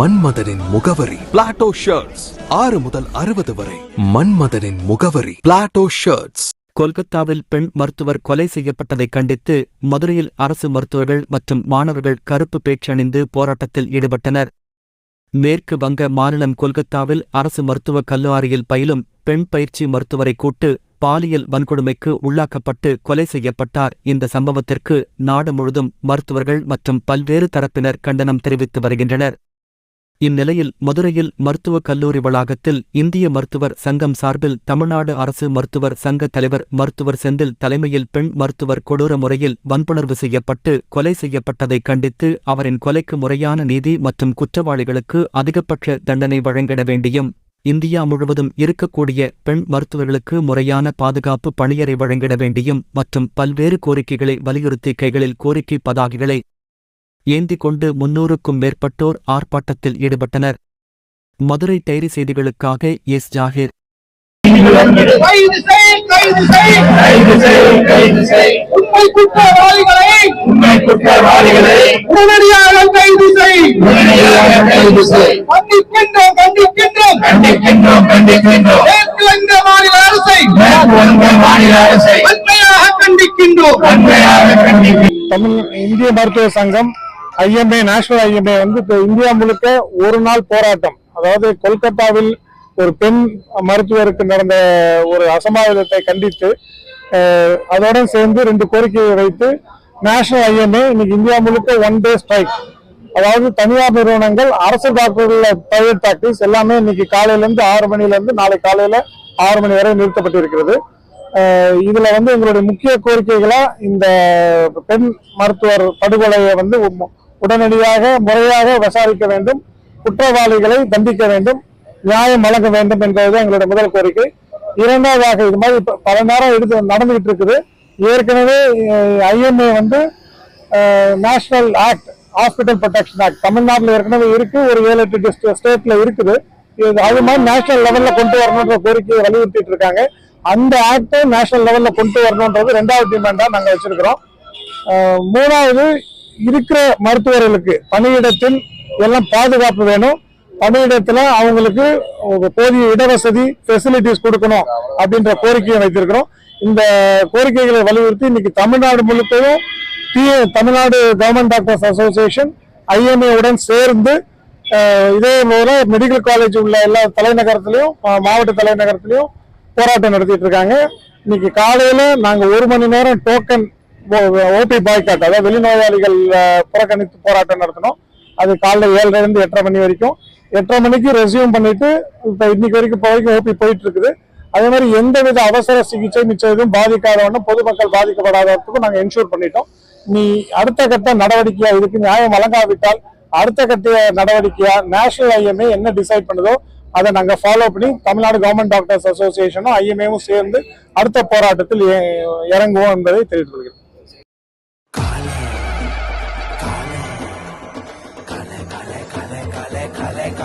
மன்மதனின் முகவரி. Plato shirts ஆறு முதல் அறுபது வரை. மன்மதனின் முகவரி. பிளாட்டோ ஷர்ட்ஸ் கொல்கத்தாவில் பெண் மருத்துவர் கொலை செய்யப்பட்டதை கண்டித்து மதுரையில் அரசு மருத்துவர்கள் மற்றும் மாணவர்கள் கருப்பு பேச்சணிந்து போராட்டத்தில் ஈடுபட்டனர். மேற்கு வங்க மாநிலம் கொல்கத்தாவில் அரசு மருத்துவக் கல்லூரியில் பயிலும் பெண் பயிற்சி மருத்துவரை கூட்டு பாலியல் வன்கொடுமைக்கு உள்ளாக்கப்பட்டு கொலை செய்யப்பட்டார். இந்த சம்பவத்திற்கு நாடு முழுதும் மருத்துவர்கள் மற்றும் பல்வேறு தரப்பினர் கண்டனம் தெரிவித்து வருகின்றனர். இந்நிலையில் மதுரையில் மருத்துவக் கல்லூரி வளாகத்தில் இந்திய மருத்துவர் சங்கம் சார்பில் தமிழ்நாடு அரசு மருத்துவர் சங்க தலைவர் மருத்துவர் செந்தில் தலைமையில் பெண் மருத்துவர் கொடூர முறையில் வன்புணர்வு செய்யப்பட்டு கொலை செய்யப்பட்டதைக் கண்டித்து அவரின் கொலைக்கு முறையான நீதி மற்றும் குற்றவாளிகளுக்கு அதிகபட்ச தண்டனை வழங்கிட வேண்டியும் இந்தியா முழுவதும் இருக்கக்கூடிய பெண் மருத்துவர்களுக்கு முறையான பாதுகாப்பு பணியறை வழங்கிட வேண்டியும் மற்றும் பல்வேறு கோரிக்கைகளை வலியுறுத்தி கைகளில் கோரிக்கை பதாகைகளை ஏந்திக் கொண்டு முன்னூறுக்கும் மேற்பட்டோர் ஆர்ப்பாட்டத்தில் ஈடுபட்டனர். மதுரை டைரி செய்திகளுக்காக எஸ். ஜாகிர். தமிழ் இந்திய மருத்துவ சங்கம் ஐஎம்ஏ நேஷனல் ஐஎம்ஏ வந்து இப்போ இந்தியா முழுக்க ஒரு நாள் போராட்டம். அதாவது கொல்கத்தாவில் ஒரு பெண் மருத்துவருக்கு நடந்த ஒரு அசம்பாவிதத்தை கண்டித்து அஹ், அதோட சேர்ந்து ரெண்டு கோரிக்கையை வைத்து நேஷனல் ஐஎம்ஏ இன்னைக்கு இந்தியா முழுக்க ஒன் டே ஸ்ட்ரைக் அதாவது தனியார் நிறுவனங்கள் அரசு டாக்டர்கள் பிரைவேட் டாக்டர்ஸ் எல்லாமே இன்னைக்கு காலையிலேருந்து ஆறு மணிலேருந்து நாளை காலையில் ஆறு மணி வரை நிறுத்தப்பட்டிருக்கிறது. அஹ் இதுல வந்து எங்களுடைய முக்கிய கோரிக்கைகளா இந்த பெண் மருத்துவர் படுகொலையை வந்து உடனடியாக முறையாக விசாரிக்க வேண்டும் குற்றவாளிகளை தண்டிக்க வேண்டும் நியாயம் வழங்க வேண்டும் என்பதுதான் எங்களுடைய முதல் கோரிக்கை. இரண்டாவதாக இது மாதிரி பல நேரம் எடுத்து நடந்துகிட்டு இருக்குது. ஏற்கனவே ஐஎம்ஏ வந்து national act hospital protection act தமிழ்நாட்டில் ஏற்கனவே இருக்கு. ஒரு ஏழு எட்டு ஸ்டேட்ல இருக்குது. இது அது மாதிரி நேஷனல் லெவல்ல கொண்டு வரணுன்ற கோரிக்கையை வலியுறுத்திட்டு இருக்காங்க. அந்த ஆக்டை நேஷனல் லெவல்ல கொண்டு வரணுன்றது ரெண்டாவது டிமாண்டா நாங்கள் வச்சிருக்கிறோம். மூணாவது இருக்கிற மருத்துவர்களுக்கு பணியிடத்தில் எல்லாம் பாதுகாப்பு வேணும். பணியிடத்துல அவங்களுக்கு போதிய இடவசதி ஃபெசிலிட்டிஸ் கொடுக்கணும் அப்படின்ற கோரிக்கையை வைத்திருக்கிறோம். இந்த கோரிக்கைகளை வலியுறுத்தி இன்னைக்கு தமிழ்நாடு முழுக்கவும் D- Tamil Nadu government doctors association IMA உடன் சேர்ந்து இதே போல மெடிக்கல் காலேஜ் உள்ள எல்லா தலைநகரத்திலையும் மாவட்ட தலைநகரத்திலையும் போராட்டம் நடத்திட்டு இருக்காங்க. இன்னைக்கு காலையில நாங்க ஒரு மணி நேரம் டோக்கன் ஓபி பாய்காட் அதாவது வெளிநோயாளிகள் புறக்கணித்து போராட்டம் நடத்தணும். அது காலைல ஏழரை இருந்து எட்டரை மணி வரைக்கும். எட்டரை மணிக்கு ரெசியூம் பண்ணிட்டு இப்போ இன்னைக்கு வரைக்கும் இப்போ வரைக்கும் ஓபி போயிட்டு இருக்குது அதே மாதிரி எந்தவித அவசர சிகிச்சை மிச்சம் எதுவும் பாதிக்காதவனும் பொதுமக்கள் பாதிக்கப்படாதவர்களுக்கும் நாங்கள் என்ஷூர் பண்ணிட்டோம். நீ அடுத்த கட்ட நடவடிக்கையா இதுக்கு நியாயம் வழங்காவிட்டால் அடுத்த கட்ட நடவடிக்கையா நேஷனல் ஐஎம்ஏ என்ன டிசைட் பண்ணுதோ அதை நாங்கள் ஃபாலோ பண்ணி தமிழ்நாடு கவர்மெண்ட் டாக்டர்ஸ் அசோசியேஷனும் ஐஎம்ஏவும் சேர்ந்து அடுத்த போராட்டத்தில் இறங்குவோம் என்பதை தெரிவித்துக் கொள்கிறேன்.